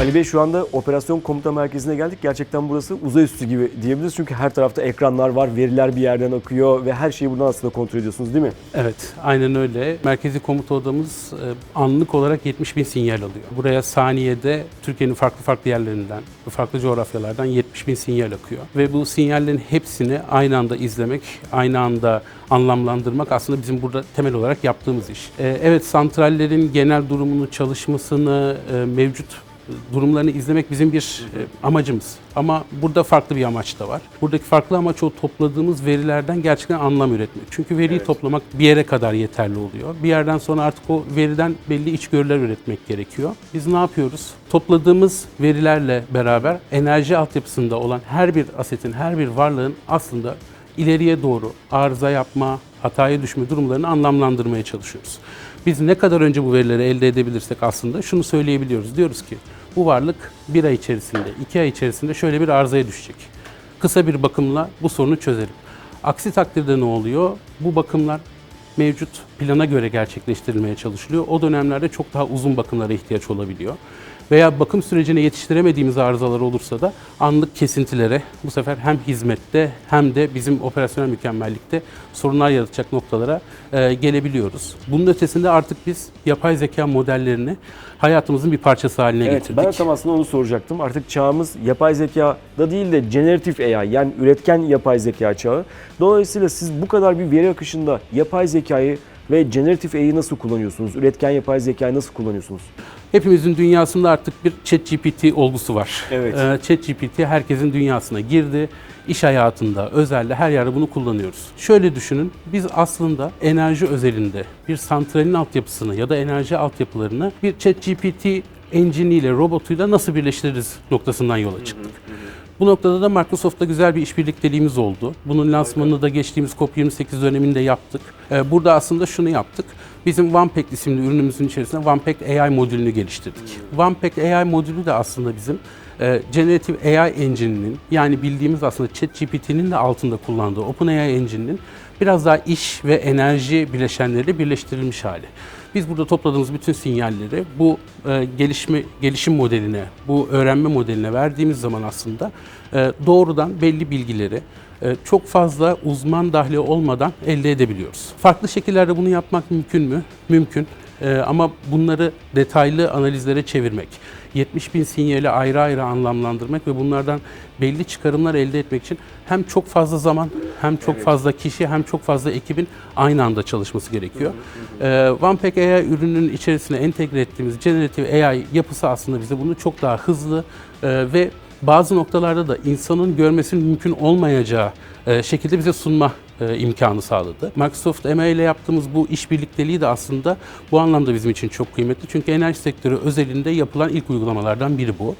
Ali Bey şu anda operasyon komuta merkezine geldik. Gerçekten burası uzay üstü gibi diyebiliriz. Çünkü her tarafta ekranlar var, veriler bir yerden akıyor ve her şeyi buradan aslında kontrol ediyorsunuz değil mi? Evet, aynen öyle. Merkezi komuta odamız e, anlık olarak 70 bin sinyal alıyor. Buraya saniyede Türkiye'nin farklı farklı yerlerinden, farklı coğrafyalardan 70 bin sinyal akıyor. Ve bu sinyallerin hepsini aynı anda izlemek, aynı anda anlamlandırmak aslında bizim burada temel olarak yaptığımız iş. E, Evet, santrallerin genel durumunu, çalışmasını, e, mevcut durumlarını izlemek bizim bir e, amacımız. Ama burada farklı bir amaç da var. Buradaki farklı amaç o topladığımız verilerden gerçekten anlam üretmek. Çünkü veriyi Evet. toplamak bir yere kadar yeterli oluyor. Bir yerden sonra artık o veriden belli içgörüler üretmek gerekiyor. Biz ne yapıyoruz? Topladığımız verilerle beraber enerji altyapısında olan her bir asetin, her bir varlığın aslında ileriye doğru arıza yapma, hataya düşme durumlarını anlamlandırmaya çalışıyoruz. Biz ne kadar önce bu verileri elde edebilirsek aslında şunu söyleyebiliyoruz. Diyoruz ki bu varlık bir ay içerisinde, iki ay içerisinde şöyle bir arızaya düşecek. Kısa bir bakımla bu sorunu çözelim. Aksi takdirde ne oluyor? Bu bakımlar mevcut plana göre gerçekleştirilmeye çalışılıyor. O dönemlerde çok daha uzun bakımlara ihtiyaç olabiliyor. Veya bakım sürecine yetiştiremediğimiz arızalar olursa da anlık kesintilere bu sefer hem hizmette hem de bizim operasyonel mükemmellikte sorunlar yaratacak noktalara e, gelebiliyoruz. Bunun ötesinde artık biz yapay zeka modellerini hayatımızın bir parçası haline Evet, getirdik. ben tam aslında onu soracaktım. Artık çağımız yapay zeka da değil de generatif AI yani üretken yapay zeka çağı. Dolayısıyla siz bu kadar bir veri akışında yapay zekayı ve generatif AI'yi nasıl kullanıyorsunuz? Üretken yapay zekayı nasıl kullanıyorsunuz? Hepimizin dünyasında artık bir ChatGPT olgusu var. Evet. Ee, ChatGPT herkesin dünyasına girdi. İş hayatında, özelde her yerde bunu kullanıyoruz. Şöyle düşünün, biz aslında enerji özelinde bir santralin altyapısını ya da enerji altyapılarını bir ChatGPT engine ile, robotuyla nasıl birleştiririz noktasından yola çıktık. Bu noktada da Microsoft'ta güzel bir işbirlikteliğimiz oldu. Bunun lansmanını da geçtiğimiz COP28 döneminde yaptık. Ee, Burada aslında şunu yaptık. Bizim OnePack isimli ürünümüzün içerisinde OnePack AI modülünü geliştirdik. OnePack AI modülü de aslında bizim e, Generative AI Engine'inin yani bildiğimiz aslında ChatGPT'nin de altında kullandığı OpenAI Engine'inin biraz daha iş ve enerji bileşenleriyle birleştirilmiş hali. Biz burada topladığımız bütün sinyalleri bu e, gelişme gelişim modeline, bu öğrenme modeline verdiğimiz zaman aslında e, doğrudan belli bilgileri e, çok fazla uzman dahli olmadan elde edebiliyoruz. Farklı şekillerde bunu yapmak mümkün mü? Mümkün. E, ama bunları detaylı analizlere çevirmek, 70 bin sinyali ayrı ayrı anlamlandırmak ve bunlardan belli çıkarımlar elde etmek için hem çok fazla zaman, hem çok fazla kişi, hem çok fazla ekibin aynı anda çalışması gerekiyor. Ee, OnePack AI ürünün içerisine entegre ettiğimiz Generative AI yapısı aslında bize bunu çok daha hızlı e, ve bazı noktalarda da insanın görmesinin mümkün olmayacağı e, şekilde bize sunma e, imkanı sağladı. Microsoft MA ile yaptığımız bu iş birlikteliği de aslında bu anlamda bizim için çok kıymetli. Çünkü enerji sektörü özelinde yapılan ilk uygulamalardan biri bu.